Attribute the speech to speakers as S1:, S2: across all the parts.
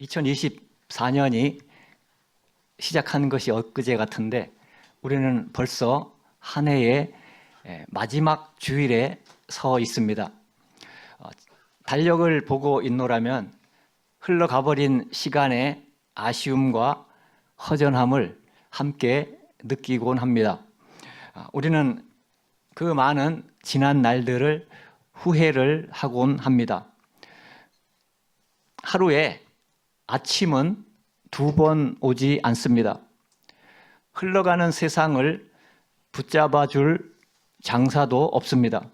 S1: 2024년이 시작한 것이 엊그제 같은데 우리는 벌써 한 해의 에, 마지막 주일에 서 있습니다. 어, 달력을 보고 있노라면 흘러가버린 시간의 아쉬움과 허전함을 함께 느끼곤 합니다. 아, 우리는 그 많은 지난 날들을 후회를 하곤 합니다. 하루에 아침은 두 번 오지 않습니다. 흘러가는 세상을 붙잡아 줄 장사도 없습니다.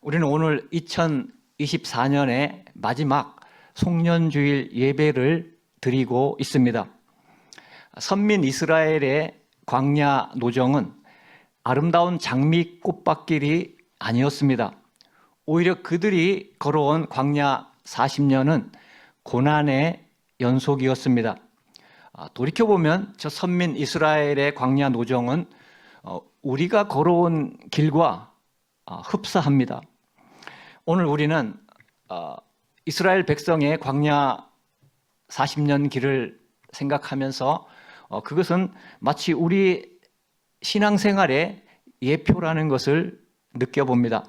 S1: 우리는 오늘 2024년의 마지막 송년주일 예배를 드리고 있습니다. 선민 이스라엘의 광야 노정은 아름다운 장미 꽃밭길이 아니었습니다. 오히려 그들이 걸어온 광야 40년은 고난의 연속이었습니다. 아, 돌이켜보면 저 선민 이스라엘의 광야 노정은 어, 우리가 걸어온 길과 아, 흡사합니다. 오늘 우리는 어, 이스라엘 백성의 광야 40년 길을 생각하면서 어, 그것은 마치 우리 신앙생활의 예표라는 것을 느껴봅니다.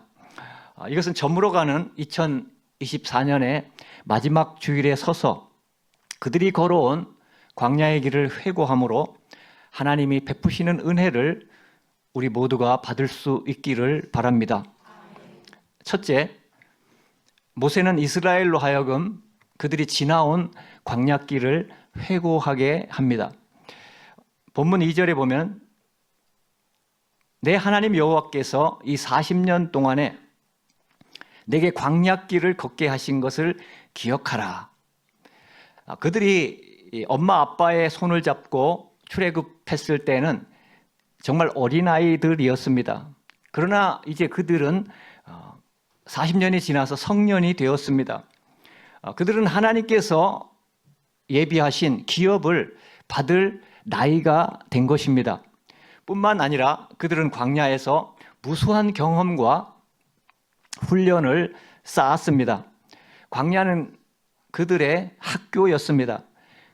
S1: 아, 이것은 저물어 가는 2024년의 마지막 주일에 서서 그들이 걸어온 광야의 길을 회고함으로 하나님이 베푸시는 은혜를 우리 모두가 받을 수 있기를 바랍니다. 첫째, 모세는 이스라엘로 하여금 그들이 지나온 광야길을 회고하게 합니다. 본문 2절에 보면 내 하나님 여호와께서 이 40년 동안에 내게 광야길을 걷게 하신 것을 기억하라. 아, 그들이 이 엄마 아빠의 손을 잡고 출애굽했을 때는 정말 어린아이들이었습니다. 그러나 이제 그들은 40년이 지나서 성년이 되었습니다. 아, 그들은 하나님께서 예비하신 기업을 받을 나이가 된 것입니다. 뿐만 아니라 그들은 광야에서 무수한 경험과 훈련을 쌓았습니다. 광야는 그들의 학교였습니다.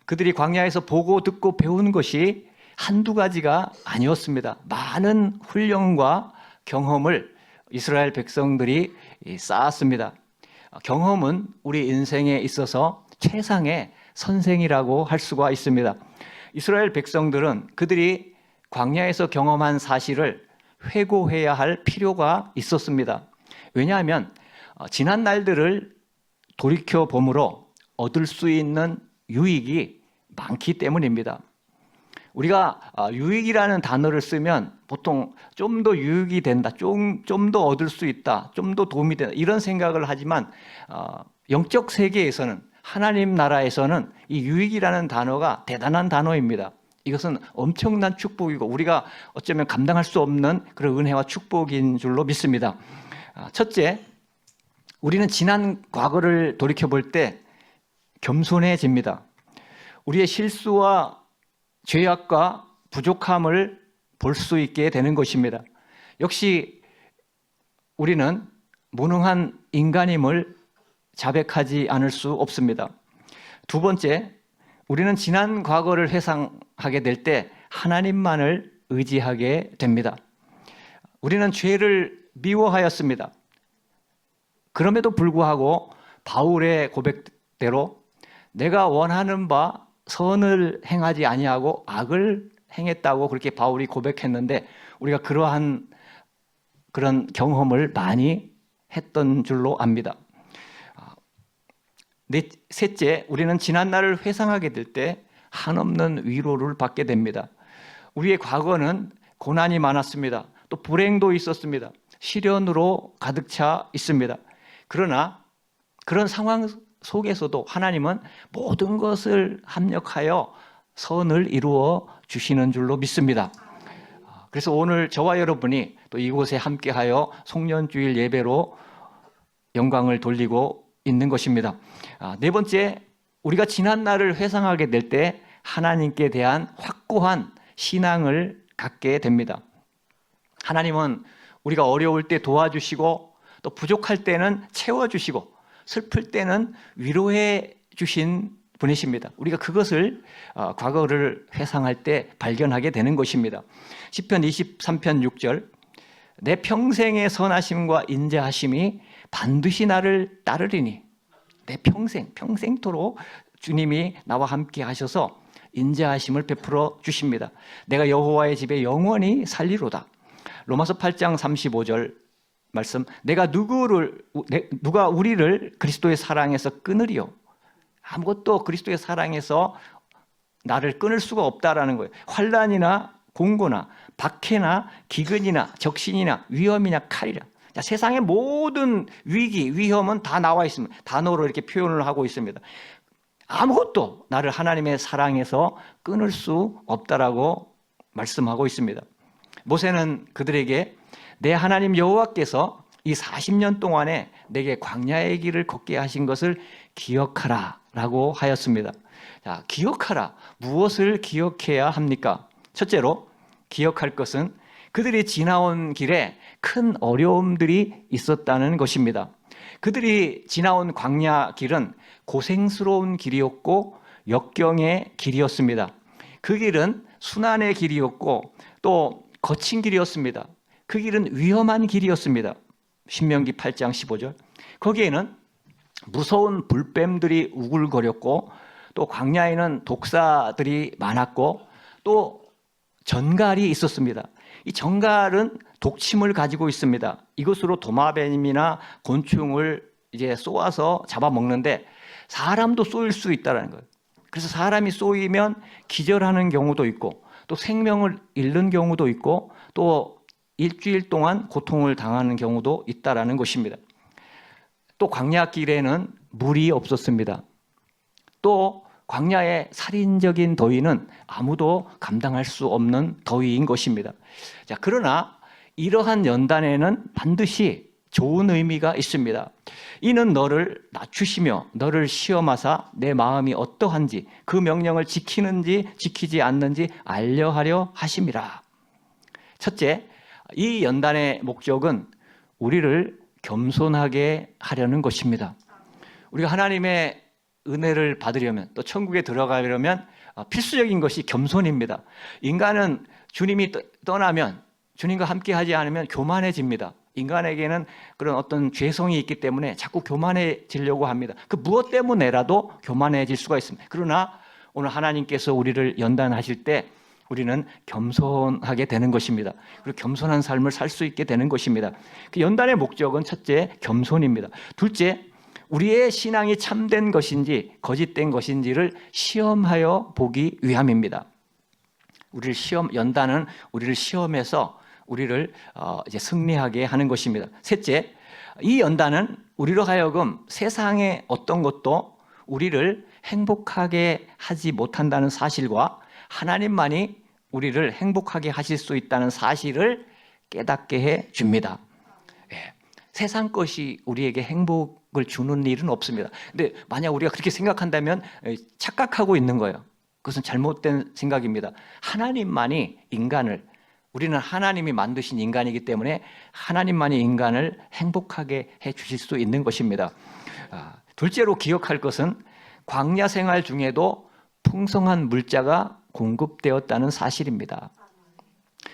S1: 그들이 광야에서 보고 듣고 배운 것이 한두 가지가 아니었습니다. 많은 훈련과 경험을 이스라엘 백성들이 쌓았습니다. 경험은 우리 인생에 있어서 최상의 선생이라고 할 수가 있습니다. 이스라엘 백성들은 그들이 광야에서 경험한 사실을 회고해야 할 필요가 있었습니다. 왜냐하면 어, 지난 날들을 돌이켜 봄으로 얻을 수 있는 유익이 많기 때문입니다. 우리가 어, 유익이라는 단어를 쓰면 보통 좀 더 유익이 된다, 좀 좀 더 얻을 수 있다, 좀 더 도움이 된다 이런 생각을 하지만 어, 영적 세계에서는 하나님 나라에서는 이 유익이라는 단어가 대단한 단어입니다. 이것은 엄청난 축복이고 우리가 어쩌면 감당할 수 없는 그런 은혜와 축복인 줄로 믿습니다. 아, 첫째, 우리는 지난 과거를 돌이켜 볼 때 겸손해집니다. 우리의 실수와 죄악과 부족함을 볼 수 있게 되는 것입니다. 역시 우리는 무능한 인간임을 자백하지 않을 수 없습니다. 두 번째, 우리는 지난 과거를 회상하게 될 때 하나님만을 의지하게 됩니다. 우리는 죄를 미워하였습니다. 그럼에도 불구하고 바울의 고백대로 내가 원하는 바 선을 행하지 아니하고 악을 행했다고 그렇게 바울이 고백했는데 우리가 그러한 그런 경험을 많이 했던 줄로 압니다. 넷, 셋째, 우리는 지난 날을 회상하게 될 때 한없는 위로를 받게 됩니다. 우리의 과거는 고난이 많았습니다. 또 불행도 있었습니다. 시련으로 가득 차 있습니다. 그러나 그런 상황 속에서도 하나님은 모든 것을 합력하여 선을 이루어 주시는 줄로 믿습니다. 그래서 오늘 저와 여러분이 또 이곳에 함께하여 송년주일 예배로 영광을 돌리고 있는 것입니다. 아, 네 번째, 우리가 지난 날을 회상하게 될 때 하나님께 대한 확고한 신앙을 갖게 됩니다. 하나님은 우리가 어려울 때 도와주시고 또 부족할 때는 채워주시고 슬플 때는 위로해 주신 보내십니다. 우리가 그것을 어, 과거를 회상할 때 발견하게 되는 것입니다. 시편 23편 6절 내 평생의 선하심과 인자하심이 반드시 나를 따르리니 내 평생 평생토록 주님이 나와 함께 하셔서 인자하심을 베풀어 주십니다. 내가 여호와의 집에 영원히 살리로다. 로마서 8장 35절 말씀 내가 누구를 내- 누가 우리를 그리스도의 사랑에서 끊으리요 아무것도 그리스도의 사랑에서 나를 끊을 수가 없다라는 거예요. 환란이나 공고나 박해나 기근이나 적신이나 위험이나 칼이라. 자, 세상의 모든 위기, 위험은 다 나와 있습니다. 단어로 이렇게 표현을 하고 있습니다. 아무것도 나를 하나님의 사랑에서 끊을 수 없다라고 말씀하고 있습니다. 모세는 그들에게 내 하나님 여호와께서 이 40년 동안에 내게 광야의 길을 걷게 하신 것을 기억하라 라고 하였습니다. 자, 기억하라. 무엇을 기억해야 합니까? 첫째로 기억할 것은 그들이 지나온 길에 큰 어려움들이 있었다는 것입니다. 그들이 지나온 광야 길은 고생스러운 길이었고 역경의 길이었습니다. 그 길은 순환의 길이었고 또 거친 길이었습니다. 그 길은 위험한 길이었습니다. 신명기 8장 15절. 거기에는 무서운 불뱀들이 우글거렸고 또 광야에는 독사들이 많았고 또 전갈이 있었습니다. 이 전갈은 독침을 가지고 있습니다. 이것으로 도마뱀이나 곤충을 이제 쏘아서 잡아먹는데 사람도 쏘일 수 있다는 거예요. 그래서 사람이 쏘이면 기절하는 경우도 있고 또 생명을 잃는 경우도 있고 또 일주일 동안 고통을 당하는 경우도 있다라는 것입니다. 또 광야길에는 물이 없었습니다. 또 광야의 살인적인 더위는 아무도 감당할 수 없는 더위인 것입니다. 자, 그러나 이러한 연단에는 반드시 좋은 의미가 있습니다. 이는 너를 낮추시며 너를 시험하사 내 마음이 어떠한지 그 명령을 지키는지 지키지 않는지 알려하려 하심이라. 첫째, 이 연단의 목적은 우리를 겸손하게 하려는 것입니다. 우리가 하나님의 은혜를 받으려면 또 천국에 들어가려면 어, 필수적인 것이 겸손입니다. 인간은 주님이 떠- 떠나면 주님과 함께 하지 않으면 교만해집니다. 인간에게는 그런 어떤 죄성이 있기 때문에 자꾸 교만해지려고 합니다. 그 무엇 때문에라도 교만해질 수가 있습니다. 그러나 오늘 하나님께서 우리를 연단하실 때 우리는 겸손하게 되는 것입니다. 그리고 겸손한 삶을 살 수 있게 되는 것입니다. 그 연단의 목적은 첫째 겸손입니다. 둘째 우리의 신앙이 참된 것인지 거짓된 것인지를 시험하여 보기 위함입니다. 우리를 시험 연단은 우리를 시험해서 우리를 어, 이제 승리하게 하는 것입니다. 셋째, 이 연단은 우리로 하여금 세상의 어떤 것도 우리를 행복하게 하지 못한다는 사실과 하나님만이 우리를 행복하게 하실 수 있다는 사실을 깨닫게 해 줍니다. 예, 세상 것이 우리에게 행복을 주는 일은 없습니다. 근데 만약 우리가 그렇게 생각한다면 에, 착각하고 있는 거예요. 그것은 잘못된 생각입니다. 하나님만이 인간을 우리는 하나님이 만드신 인간이기 때문에 하나님만이 인간을 행복하게 해 주실 수 있는 것입니다. 아, 둘째로 기억할 것은 광야 생활 중에도 풍성한 물자가 공급되었다는 사실입니다.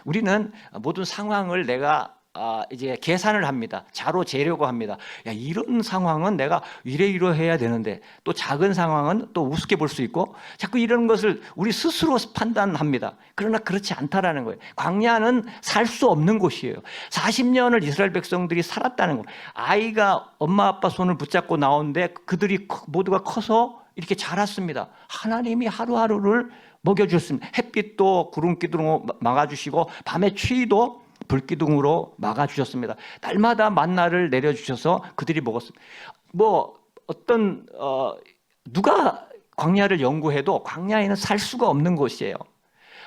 S1: 우리는 모든 상황을 내가 아, 이제 계산을 합니다. 자로 재려고 합니다. 야, 이런 상황은 내가 이래 이러해야 되는데 또 작은 상황은 또 우습게 볼 수 있고 자꾸 이런 것을 우리 스스로 판단합니다. 그러나 그렇지 않다라는 거예요. 광야는 살 수 없는 곳이에요. 40년을 이스라엘 백성들이 살았다는 거예요. 아이가 엄마 아빠 손을 붙잡고 나오는데 그들이 커- 모두가 커서 이렇게 자랐습니다. 하나님이 하루하루를 먹여주셨습니다. 햇빛도 구름기둥으로 막아주시고 밤의 추위도 불기둥으로 막아주셨습니다. 날마다 만나를 내려주셔서 그들이 먹었습니다. 뭐 어떤 어, 누가 광야를 연구해도 광야에는 살 수가 없는 곳이에요.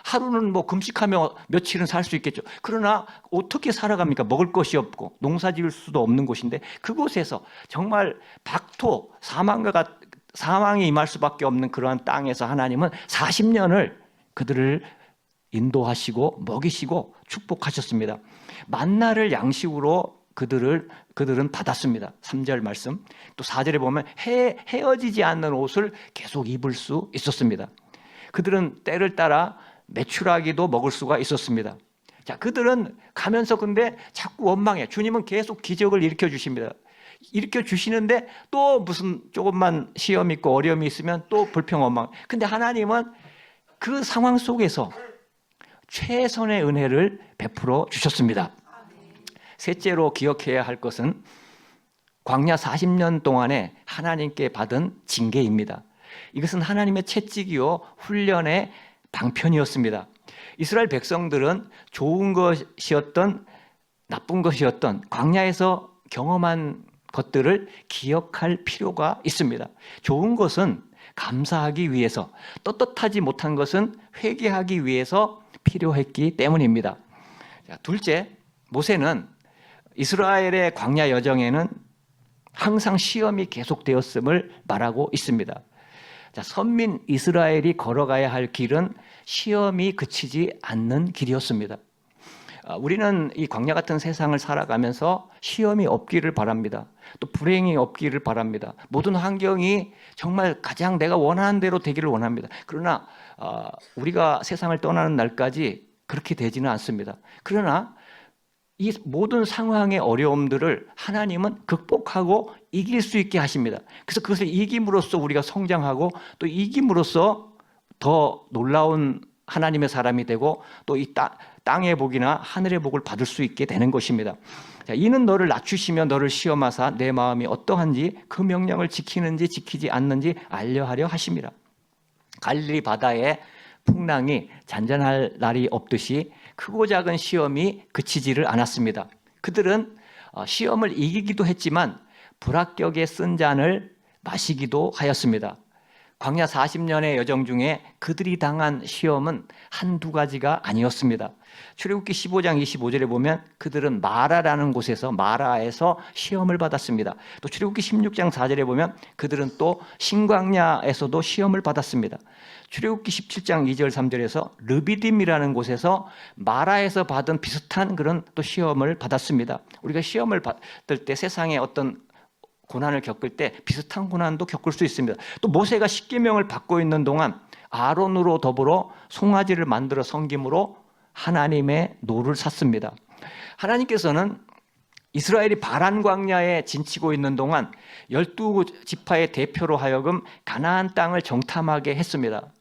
S1: 하루는 뭐 금식하며 며칠은 살 수 있겠죠. 그러나 어떻게 살아갑니까? 먹을 것이 없고 농사 지을 수도 없는 곳인데 그곳에서 정말 박토 사망과 같 사망이 임할 수밖에 없는 그러한 땅에서 하나님은 40년을 그들을 인도하시고 먹이시고 축복하셨습니다. 만나를 양식으로 그들을 그들은 받았습니다. 3절 말씀. 또 4절에 보면 헤, 헤어지지 않는 옷을 계속 입을 수 있었습니다. 그들은 때를 따라 매출하기도 먹을 수가 있었습니다. 자, 그들은 가면서 근데 자꾸 원망해. 주님은 계속 기적을 일으켜 주십니다. 일으켜 주시는데 또 무슨 조금만 시험 있고 어려움이 있으면 또 불평 원망. 근데 하나님은 그 상황 속에서 최선의 은혜를 베풀어 주셨습니다. 셋째로 기억해야 할 것은 광야 40년 동안에 하나님께 받은 징계입니다. 이것은 하나님의 채찍이요 훈련의 방편이었습니다. 이스라엘 백성들은 좋은 것이었던 나쁜 것이었던 광야에서 경험한 것들을 기억할 필요가 있습니다. 좋은 것은 감사하기 위해서, 떳떳하지 못한 것은 회개하기 위해서 필요했기 때문입니다. 자, 둘째, 모세는 이스라엘의 광야 여정에는 항상 시험이 계속되었음을 말하고 있습니다. 자, 선민 이스라엘이 걸어가야 할 길은 시험이 그치지 않는 길이었습니다. 아, 우리는 이 광야 같은 세상을 살아가면서 시험이 없기를 바랍니다. 또 불행이 없기를 바랍니다. 모든 환경이 정말 가장 내가 원하는 대로 되기를 원합니다. 그러나 아, 우리가 세상을 떠나는 날까지 그렇게 되지는 않습니다. 그러나 이 모든 상황의 어려움들을 하나님은 극복하고 이길 수 있게 하십니다. 그래서 그것을 이김으로써 우리가 성장하고 또 이김으로써 더 놀라운 하나님의 사람이 되고 또이 땅 의 복이나 하늘의 복을 받을 수 있게 되는 것입니다. 자, 이는 너를 낮추시며 너를 시험하사 내 마음이 어떠한지 그 명령을 지키는지 지키지 않는지 알려 하려 하심이라. 갈릴리 바다에 풍랑이 잔잔할 날이 없듯이 크고 작은 시험이 그치지를 않았습니다. 그들은 어, 시험을 이기기도 했지만 불합격에 쓴 잔을 마시기도 하였습니다. 광야 40년의 여정 중에 그들이 당한 시험은 한두 가지가 아니었습니다. 출애굽기 15장 25절에 보면 그들은 마라라는 곳에서 마라에서 시험을 받았습니다. 또 출애굽기 16장 4절에 보면 그들은 또 신광야에서도 시험을 받았습니다. 출애굽기 17장 2절 3절에서 르비딤이라는 곳에서 마라에서 받은 비슷한 그런 또 시험을 받았습니다. 우리가 시험을 받을 때 세상에 어떤 고난을 겪을 때 비슷한 고난도 겪을 수 있습니다. 또 모세가 십계명을 받고 있는 동안 아론으로 더불어 송아지를 만들어 섬김으로 하나님의 노를 샀습니다. 하나님께서는 이스라엘이 바란 광야에 진치고 있는 동안 열두 지파의 대표로 하여금 가나안 땅을 정탐하게 했습니다.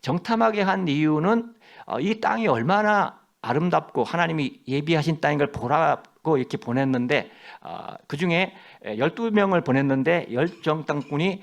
S1: 정탐하게 한 이유는 어, 이 땅이 얼마나 아름답고 하나님이 예비하신 땅인 걸 보라고 이렇게 보냈는데 어, 그 중에 12명을 보냈는데 열정 땅꾼이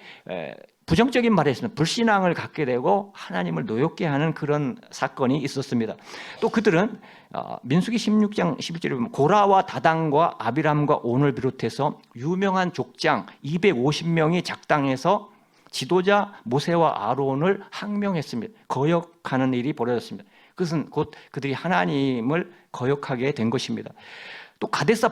S1: 부정적인 했습니다. 불신앙을 갖게 되고 하나님을 노엽게 하는 그런 사건이 있었습니다. 또 그들은 어, 민수기 16장 11절에 보면 고라와 다단과 아비람과 온을 비롯해서 유명한 족장 250명이 작당해서 지도자 모세와 아론을 항명했습니다. 거역하는 일이 벌어졌습니다. 그것은 곧 그들이 하나님을 거역하게 된 것입니다. 또 가데스,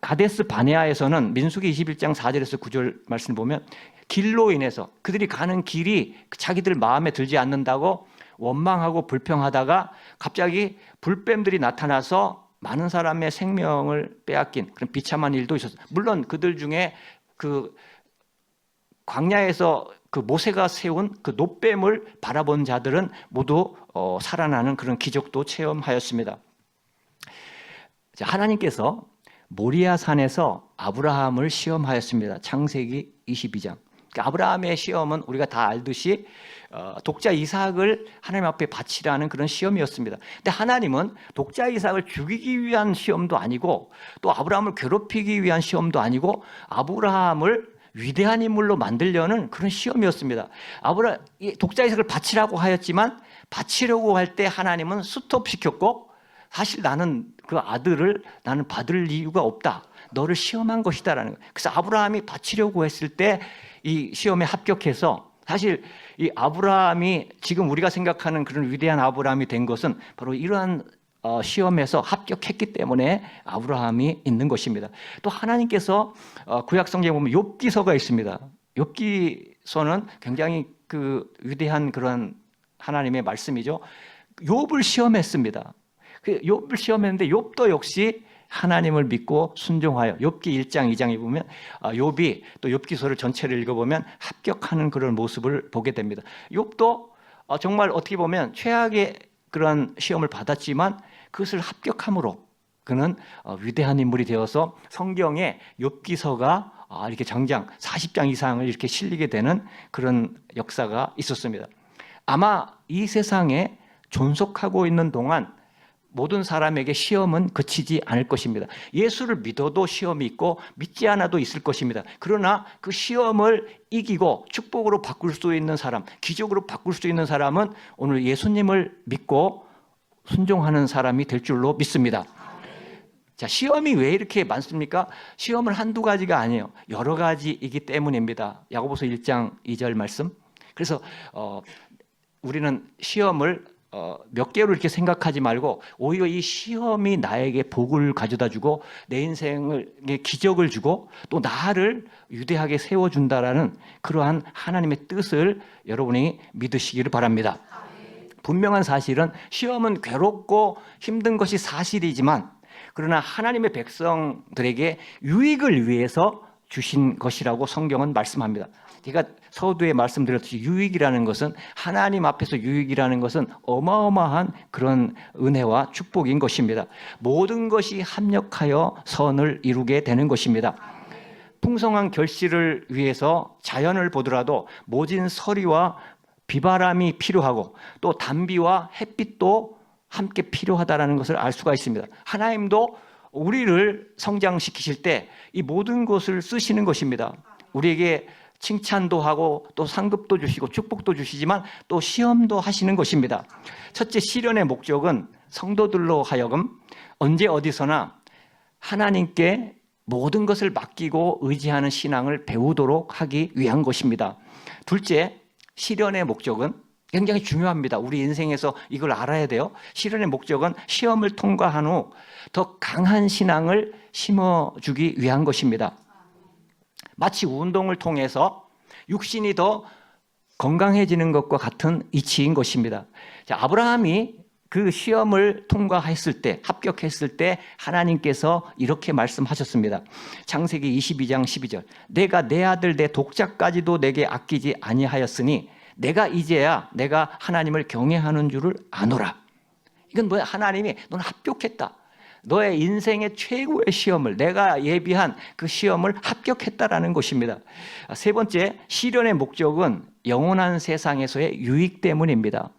S1: 가데스 바네아에서는 민수기 21장 4절에서 9절 말씀을 보면 길로 인해서 그들이 가는 길이 자기들 마음에 들지 않는다고 원망하고 불평하다가 갑자기 불뱀들이 나타나서 많은 사람의 생명을 빼앗긴 그런 비참한 일도 있었어요. 물론 그들 중에 그 광야에서 그 모세가 세운 그 노뱀을 바라본 자들은 모두 어, 살아나는 그런 기적도 체험하였습니다. 하나님께서 모리아 산에서 아브라함을 시험하였습니다. 창세기 22장. 아브라함의 시험은 우리가 다 알듯이 어, 독자 이삭을 하나님 앞에 바치라는 그런 시험이었습니다. 근데 하나님은 독자 이삭을 죽이기 위한 시험도 아니고 또 아브라함을 괴롭히기 위한 시험도 아니고 아브라함을 위대한 인물로 만들려는 그런 시험이었습니다. 아브라 독자 이삭을 바치라고 하였지만 바치려고 할 때 하나님은 스톱시켰고 사실 나는 그 아들을 나는 받을 이유가 없다. 너를 시험한 것이다라는 거예요. 그래서 아브라함이 바치려고 했을 때 이 시험에 합격해서 사실 이 아브라함이 지금 우리가 생각하는 그런 위대한 아브라함이 된 것은 바로 이러한 어, 시험에서 합격했기 때문에 아브라함이 있는 것입니다. 또 하나님께서 어, 구약 성경에 보면 욥기서가 있습니다. 욥기서는 굉장히 그 위대한 그런 하나님의 말씀이죠. 욥을 시험했습니다. 그 욥을 시험했는데 욥도 역시 하나님을 믿고 순종하여 욥기 1장 2장에 보면 아, 욥이 또 욥기서를 전체를 읽어보면 합격하는 그런 모습을 보게 됩니다. 욥도 어, 정말 어떻게 보면 최악의 그런 시험을 받았지만 그것을 합격함으로 그는 어, 위대한 인물이 되어서 성경에 욥기서가 아, 이렇게 장장 40장 이상을 이렇게 실리게 되는 그런 역사가 있었습니다. 아마 이 세상에 존속하고 있는 동안 모든 사람에게 시험은 그치지 않을 것입니다. 예수를 믿어도 시험이 있고 믿지 않아도 있을 것입니다. 그러나 그 시험을 이기고 축복으로 바꿀 수 있는 사람, 기적으로 바꿀 수 있는 사람은 오늘 예수님을 믿고 순종하는 사람이 될 줄로 믿습니다. 자, 시험이 왜 이렇게 많습니까? 시험은 한두 가지가 아니에요. 여러 가지이기 때문입니다. 야고보서 1장 2절 말씀. 그래서 어, 우리는 시험을 어, 몇 개로 이렇게 생각하지 말고 오히려 이 시험이 나에게 복을 가져다 주고 내 인생을 기적을 주고 또 나를 유대하게 세워 준다라는 그러한 하나님의 뜻을 여러분이 믿으시기를 바랍니다. 분명한 사실은 시험은 괴롭고 힘든 것이 사실이지만 그러나 하나님의 백성들에게 유익을 위해서 주신 것이라고 성경은 말씀합니다. 제가 서두에 말씀드렸듯이 유익이라는 것은 하나님 앞에서 유익이라는 것은 어마어마한 그런 은혜와 축복인 것입니다. 모든 것이 합력하여 선을 이루게 되는 것입니다. 풍성한 결실을 위해서 자연을 보더라도 모진 서리와 비바람이 필요하고 또 단비와 햇빛도 함께 필요하다라는 것을 알 수가 있습니다. 하나님도 우리를 성장시키실 때 이 모든 것을 쓰시는 것입니다. 우리에게 칭찬도 하고 또 상급도 주시고 축복도 주시지만 또 시험도 하시는 것입니다. 첫째 시련의 목적은 성도들로 하여금 언제 어디서나 하나님께 모든 것을 맡기고 의지하는 신앙을 배우도록 하기 위한 것입니다. 둘째, 시련의 목적은 굉장히 중요합니다. 우리 인생에서 이걸 알아야 돼요. 시련의 목적은 시험을 통과한 후 더 강한 신앙을 심어주기 위한 것입니다. 마치 운동을 통해서 육신이 더 건강해지는 것과 같은 이치인 것입니다. 자, 아브라함이 그 시험을 통과했을 때, 합격했을 때 하나님께서 이렇게 말씀하셨습니다. 창세기 22장 12절. 내가 내 아들 내 독자까지도 내게 아끼지 아니하였으니 내가 이제야 내가 하나님을 경외하는 줄을 아노라. 이건 뭐야? 하나님이 넌 합격했다. 너의 인생의 최고의 시험을 내가 예비한 그 시험을 합격했다라는 것입니다. 세 번째 시련의 목적은 영원한 세상에서의 유익 때문입니다.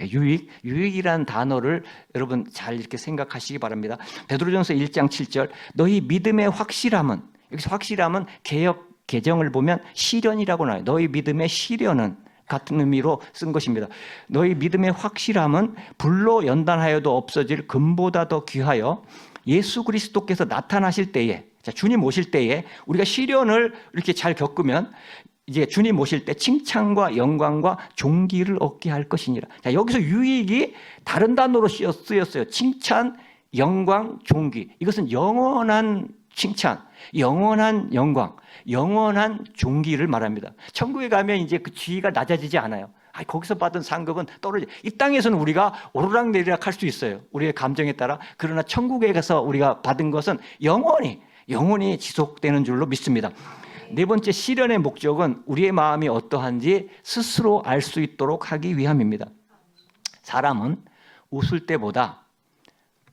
S1: 유익, 유익이라는 단어를 여러분 잘 이렇게 생각하시기 바랍니다. 베드로전서 1장 7절 너희 믿음의 확실함은 여기서 확실함은 개혁 개정을 보면 시련이라고 나와요. 너희 믿음의 시련은 같은 의미로 쓴 것입니다. 너희 믿음의 확실함은 불로 연단하여도 없어질 금보다 더 귀하여 예수 그리스도께서 나타나실 때에 자, 주님 오실 때에 우리가 시련을 이렇게 잘 겪으면 이제 주님 오실 때 칭찬과 영광과 존귀를 얻게 할 것이니라. 자, 여기서 유익이 다른 단어로 쓰였어요. 칭찬, 영광, 존귀. 이것은 영원한 칭찬, 영원한 영광, 영원한 존귀를 말합니다. 천국에 가면 이제 그 지위가 낮아지지 않아요. 아, 거기서 받은 상급은 떨어져. 이 땅에서는 우리가 오르락 내리락 할 수 있어요. 우리의 감정에 따라. 그러나 천국에 가서 우리가 받은 것은 영원히, 영원히 지속되는 줄로 믿습니다. 네 번째 시련의 목적은 우리의 마음이 어떠한지 스스로 알 수 있도록 하기 위함입니다. 사람은 웃을 때보다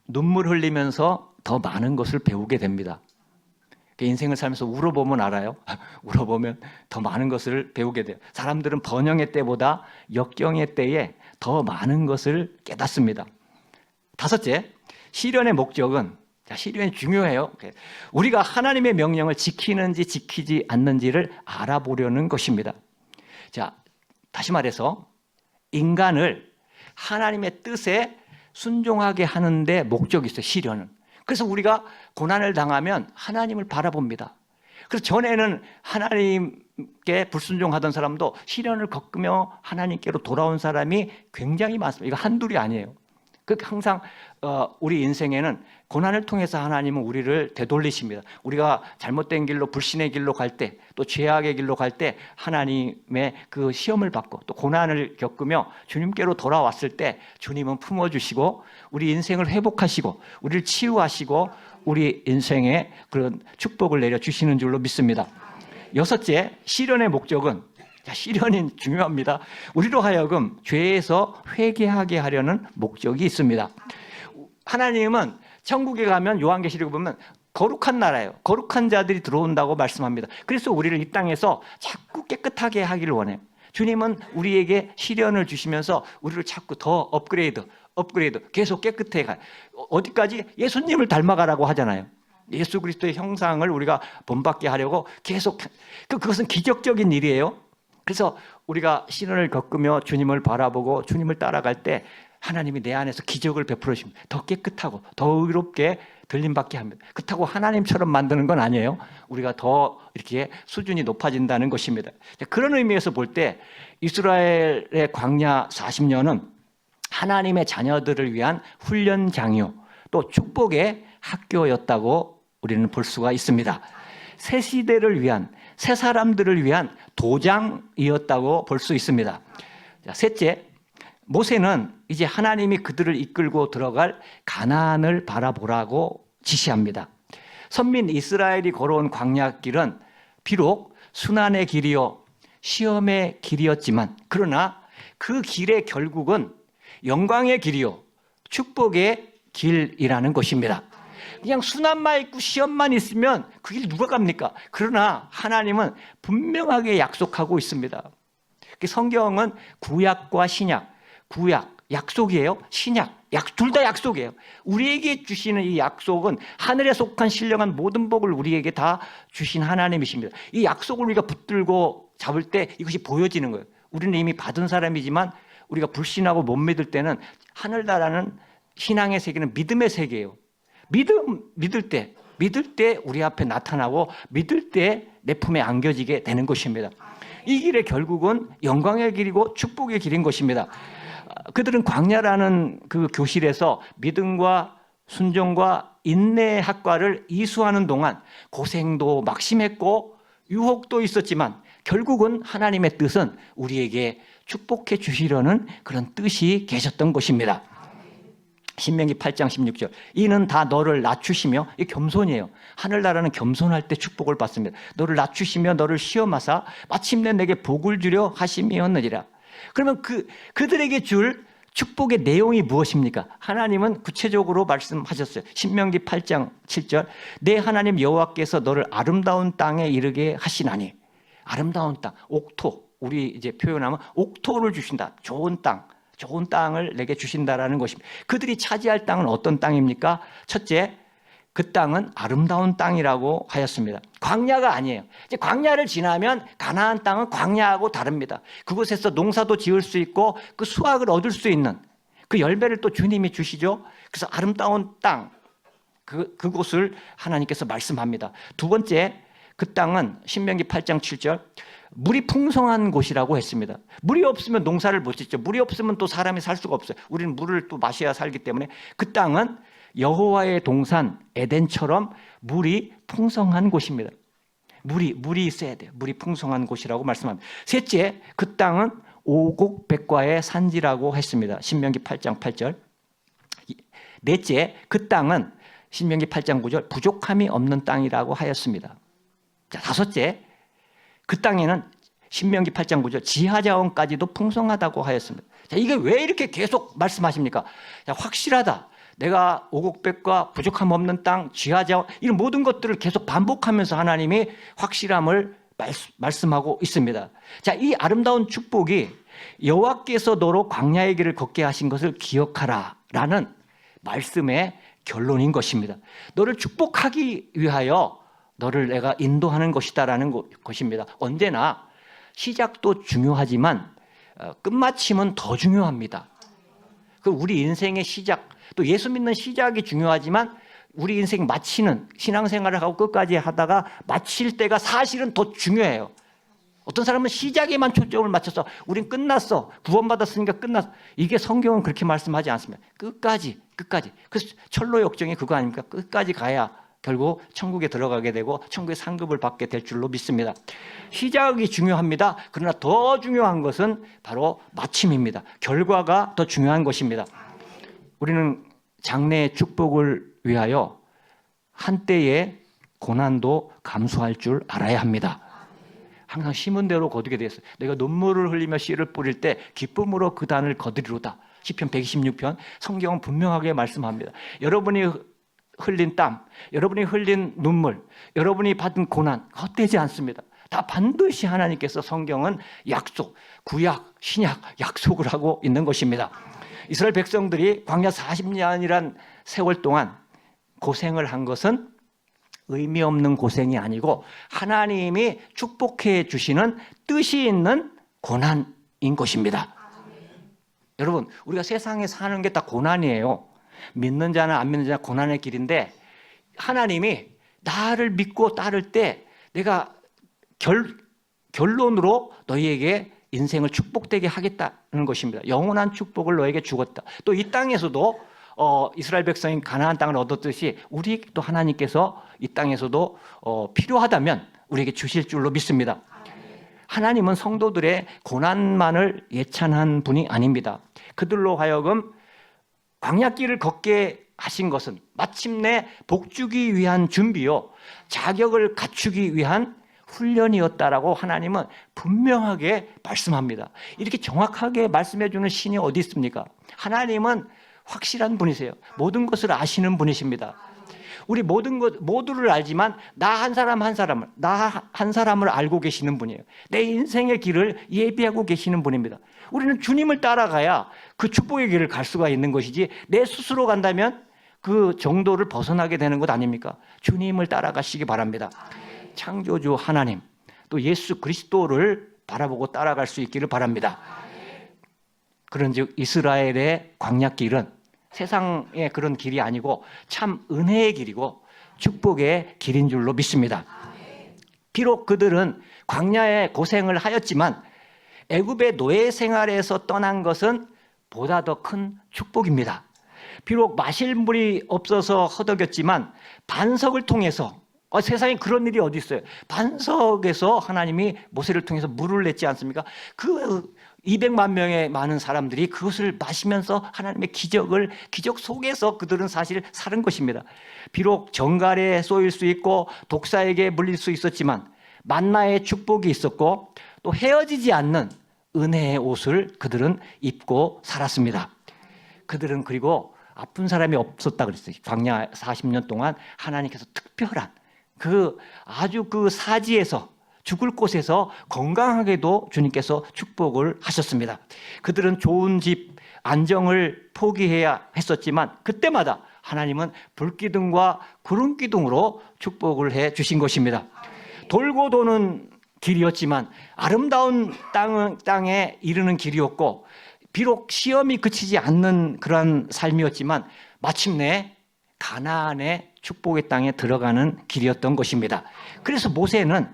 S1: 눈물 흘리면서 더 많은 것을 배우게 됩니다. 그 인생을 살면서 울어보면 알아요. 울어보면 더 많은 것을 배우게 돼요. 사람들은 번영의 때보다 역경의 때에 더 많은 것을 깨닫습니다. 다섯째, 시련의 목적은 자, 시련이 중요해요. 우리가 하나님의 명령을 지키는지 지키지 않는지를 알아보려는 것입니다. 자, 다시 말해서 인간을 하나님의 뜻에 순종하게 하는데 목적이 있어요. 시련은. 그래서 우리가 고난을 당하면 하나님을 바라봅니다. 그래서 전에는 하나님께 불순종하던 사람도 시련을 겪으며 하나님께로 돌아온 사람이 굉장히 많습니다. 이거 한둘이 아니에요. 그 항상 어, 우리 인생에는 고난을 통해서 하나님은 우리를 되돌리십니다. 우리가 잘못된 길로 불신의 길로 갈 때, 또 죄악의 길로 갈 때 하나님의 그 시험을 받고 또 고난을 겪으며 주님께로 돌아왔을 때 주님은 품어 주시고 우리 인생을 회복하시고 우리를 치유하시고 우리 인생에 그런 축복을 내려 주시는 줄로 믿습니다. 여섯째, 시련의 목적은 자, 시련이 중요합니다. 우리로 하여금 죄에서 회개하게 하려는 목적이 있습니다. 하나님은 천국에 가면 요한계시록 보면 거룩한 나라예요. 거룩한 자들이 들어온다고 말씀합니다. 그래서 우리를 이 땅에서 자꾸 깨끗하게 하기를 원해요. 주님은 우리에게 시련을 주시면서 우리를 자꾸 더 업그레이드, 업그레이드, 계속 깨끗해 가. 어디까지 예수님을 닮아가라고 하잖아요. 예수 그리스도의 형상을 우리가 본받게 하려고 계속 그 그것은 기적적인 일이에요. 그래서 우리가 시련을 겪으며 주님을 바라보고 주님을 따라갈 때 하나님이 내 안에서 기적을 베풀어 주십니다. 더 깨끗하고 더 의롭게 들림받게 합니다. 그렇다고 하나님처럼 만드는 건 아니에요. 우리가 더 이렇게 수준이 높아진다는 것입니다. 그런 의미에서 볼 때 이스라엘의 광야 40년은 하나님의 자녀들을 위한 훈련장이요. 또 축복의 학교였다고 우리는 볼 수가 있습니다. 새 시대를 위한, 새 사람들을 위한 도장이었다고 볼 수 있습니다. 자, 셋째, 모세는 이제 하나님이 그들을 이끌고 들어갈 가나안을 바라보라고 지시합니다. 선민 이스라엘이 걸어온 광야길은 비록 순환의 길이요 시험의 길이었지만 그러나 그 길의 결국은 영광의 길이요 축복의 길이라는 것입니다. 그냥 순환만 있고 시험만 있으면 그 길 누가 갑니까? 그러나 하나님은 분명하게 약속하고 있습니다. 성경은 구약과 신약, 구약, 약속이에요. 신약, 약, 둘 다 약속이에요. 우리에게 주시는 이 약속은 하늘에 속한 신령한 모든 복을 우리에게 다 주신 하나님이십니다. 이 약속을 우리가 붙들고 잡을 때 이것이 보여지는 거예요. 우리는 이미 받은 사람이지만 우리가 불신하고 못 믿을 때는 하늘나라는 신앙의 세계는 믿음의 세계예요. 믿음, 믿을 때, 믿을 때 우리 앞에 나타나고 믿을 때 내 품에 안겨지게 되는 것입니다. 이 길의 결국은 영광의 길이고 축복의 길인 것입니다. 그들은 광야라는 그 교실에서 믿음과 순종과 인내의 학과를 이수하는 동안 고생도 막심했고 유혹도 있었지만 결국은 하나님의 뜻은 우리에게 축복해 주시려는 그런 뜻이 계셨던 것입니다. 신명기 8장 16절. 이는 다 너를 낮추시며 이 겸손이에요. 하늘나라는 겸손할 때 축복을 받습니다. 너를 낮추시며 너를 시험하사 마침내 내게 복을 주려 하심이었느니라. 그러면 그 그들에게 줄 축복의 내용이 무엇입니까? 하나님은 구체적으로 말씀하셨어요. 신명기 8장 7절. 내 하나님 여호와께서 너를 아름다운 땅에 이르게 하시나니. 아름다운 땅, 옥토. 우리 이제 표현하면 옥토를 주신다. 좋은 땅. 좋은 땅을 내게 주신다라는 것입니다. 그들이 차지할 땅은 어떤 땅입니까? 첫째, 그 땅은 아름다운 땅이라고 하였습니다. 광야가 아니에요. 이제 광야를 지나면 가나안 땅은 광야하고 다릅니다. 그곳에서 농사도 지을 수 있고 그 수확을 얻을 수 있는 그 열매를 또 주님이 주시죠. 그래서 아름다운 땅 그, 그곳을 하나님께서 말씀합니다. 두 번째, 그 땅은 신명기 8장 7절 물이 풍성한 곳이라고 했습니다. 물이 없으면 농사를 못 짓죠. 물이 없으면 또 사람이 살 수가 없어요. 우리는 물을 또 마셔야 살기 때문에 그 땅은 여호와의 동산 에덴처럼 물이 풍성한 곳입니다. 물이 물이 있어야 돼요. 물이 풍성한 곳이라고 말씀합니다. 셋째, 그 땅은 오곡 백과의 산지라고 했습니다. 신명기 8장 8절. 넷째, 그 땅은 신명기 8장 9절 부족함이 없는 땅이라고 하였습니다. 자, 다섯째, 그 땅에는 신명기 8장 9절 지하 자원까지도 풍성하다고 하였습니다. 자, 이게 왜 이렇게 계속 말씀하십니까? 자, 확실하다. 내가 오곡백과 부족함 없는 땅, 지하 자원 이런 모든 것들을 계속 반복하면서 하나님이 확실함을 말씀 하고 있습니다. 자, 이 아름다운 축복이 여호와께서 너로 광야의 길을 걷게 하신 것을 기억하라라는 말씀의 결론인 것입니다. 너를 축복하기 위하여 너를 내가 인도하는 것이다라는 것입니다. 언제나 시작도 중요하지만 어, 끝마침은 더 중요합니다. 그 우리 인생의 시작, 또 예수 믿는 시작이 중요하지만 우리 인생 마치는 신앙생활을 하고 끝까지 하다가 마칠 때가 사실은 더 중요해요. 어떤 사람은 시작에만 초점을 맞춰서 우린 끝났어. 구원받았으니까 끝났어. 이게 성경은 그렇게 말씀하지 않습니다. 끝까지, 끝까지. 그래서 철로 역정이 그거 아닙니까? 끝까지 가야 결국 천국에 들어가게 되고 천국의 상급을 받게 될 줄로 믿습니다. 시작이 중요합니다. 그러나 더 중요한 것은 바로 마침입니다. 결과가 더 중요한 것입니다. 우리는 장래의 축복을 위하여 한때의 고난도 감수할 줄 알아야 합니다. 항상 심은 대로 거두게 되었어요. 내가 눈물을 흘리며 씨를 뿌릴 때 기쁨으로 그 단을 거두리로다. 시편 126편 성경은 분명하게 말씀합니다. 여러분이 흘린 땀, 여러분이 흘린 눈물, 여러분이 받은 고난 헛되지 않습니다. 다 반드시 하나님께서 성경은 약속, 구약, 신약 약속을 하고 있는 것입니다. 이스라엘 백성들이 광야 40년이란 세월 동안 고생을 한 것은 의미 없는 고생이 아니고 하나님이 축복해 주시는 뜻이 있는 고난인 것입니다. 여러분, 우리가 세상에 사는 게 다 고난이에요. 믿는 자나 안 믿는 자나 고난의 길인데 하나님이 나를 믿고 따를 때 내가 결, 결론으로 너희에게 인생을 축복되게 하겠다는 것입니다. 영원한 축복을 너에게 주었다. 또 이 땅에서도 어, 이스라엘 백성이 가나안 땅을 얻었듯이 우리 또 하나님께서 이 땅에서도 어, 필요하다면 우리에게 주실 줄로 믿습니다. 하나님은 성도들의 고난만을 예찬한 분이 아닙니다. 그들로 하여금 광야길을 걷게 하신 것은 마침내 복주기 위한 준비요 자격을 갖추기 위한 훈련이었다라고 하나님은 분명하게 말씀합니다. 이렇게 정확하게 말씀해 주는 신이 어디 있습니까? 하나님은 확실한 분이세요. 모든 것을 아시는 분이십니다. 우리 모든 것 모두를 알지만 나 한 사람 한 사람을 나 한 사람을 알고 계시는 분이에요. 내 인생의 길을 예비하고 계시는 분입니다. 우리는 주님을 따라가야 그 축복의 길을 갈 수가 있는 것이지 내 스스로 간다면 그 정도를 벗어나게 되는 것 아닙니까? 주님을 따라가시기 바랍니다. 창조주 하나님 또 예수 그리스도를 바라보고 따라갈 수 있기를 바랍니다. 그런즉 이스라엘의 광야길은 세상의 그런 길이 아니고 참 은혜의 길이고 축복의 길인 줄로 믿습니다. 비록 그들은 광야에 고생을 하였지만 애굽의 노예 생활에서 떠난 것은 보다 더 큰 축복입니다. 비록 마실 물이 없어서 허덕였지만 반석을 통해서 어, 세상에 그런 일이 어디 있어요? 반석에서 하나님이 모세를 통해서 물을 냈지 않습니까? 그 200만 명의 많은 사람들이 그것을 마시면서 하나님의 기적을 기적 속에서 그들은 사실 사는 것입니다. 비록 정갈에 쏘일 수 있고 독사에게 물릴 수 있었지만 만나의 축복이 있었고 또 헤어지지 않는 은혜의 옷을 그들은 입고 살았습니다. 그들은 그리고 아픈 사람이 없었다 그랬어요. 광야 40년 동안 하나님께서 특별한 그 아주 그 사지에서 죽을 곳에서 건강하게도 주님께서 축복을 하셨습니다. 그들은 좋은 집, 안정을 포기해야 했었지만 그때마다 하나님은 불기둥과 구름기둥으로 축복을 해 주신 것입니다. 돌고 도는 길이었지만 아름다운 땅, 땅에 이르는 길이었고 비록 시험이 그치지 않는 그러한 삶이었지만 마침내 가나안의 축복의 땅에 들어가는 길이었던 것입니다. 그래서 모세는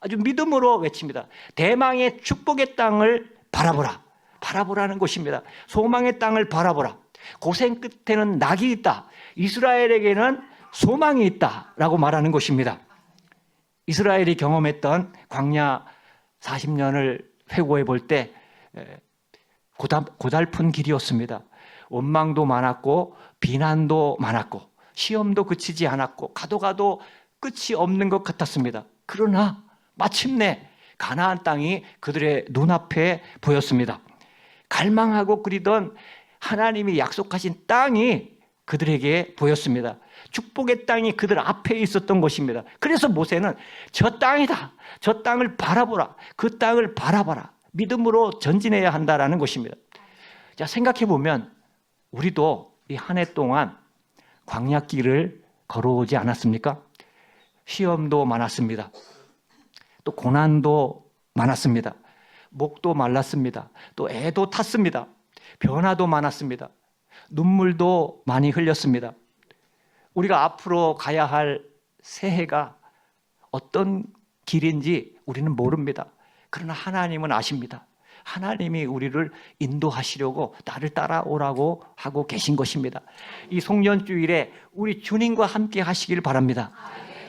S1: 아주 믿음으로 외칩니다. 대망의 축복의 땅을 바라보라. 바라보라는 것입니다. 소망의 땅을 바라보라. 고생 끝에는 낙이 있다. 이스라엘에게는 소망이 있다라고 말하는 것입니다. 이스라엘이 경험했던 광야 40년을 회고해 볼 때 고달픈 길이었습니다. 원망도 많았고 비난도 많았고 시험도 그치지 않았고 가도 가도 끝이 없는 것 같았습니다. 그러나 마침내 가나안 땅이 그들의 눈앞에 보였습니다. 갈망하고 그리던 하나님이 약속하신 땅이 그들에게 보였습니다. 축복의 땅이 그들 앞에 있었던 것입니다. 그래서 모세는 저 땅이다. 저 땅을 바라보라. 그 땅을 바라봐라. 믿음으로 전진해야 한다라는 것입니다. 자, 생각해 보면 우리도 이 한 해 동안 광야길을 걸어오지 않았습니까? 시험도 많았습니다. 또 고난도 많았습니다. 목도 말랐습니다. 또 애도 탔습니다. 변화도 많았습니다. 눈물도 많이 흘렸습니다. 우리가 앞으로 가야 할 새해가 어떤 길인지 우리는 모릅니다. 그러나 하나님은 아십니다. 하나님이 우리를 인도하시려고 나를 따라오라고 하고 계신 것입니다. 이 송년주일에 우리 주님과 함께 하시길 바랍니다.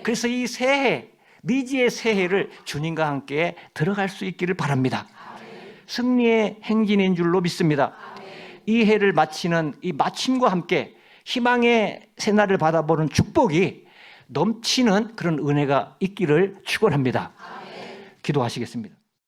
S1: 그래서 이 새해, 미지의 새해를 주님과 함께 들어갈 수 있기를 바랍니다. 승리의 행진인 줄로 믿습니다. 이 해를 마치는 이 마침과 함께 희망의 새날을 받아보는 축복이 넘치는 그런 은혜가 있기를 축원합니다. 기도하시겠습니다.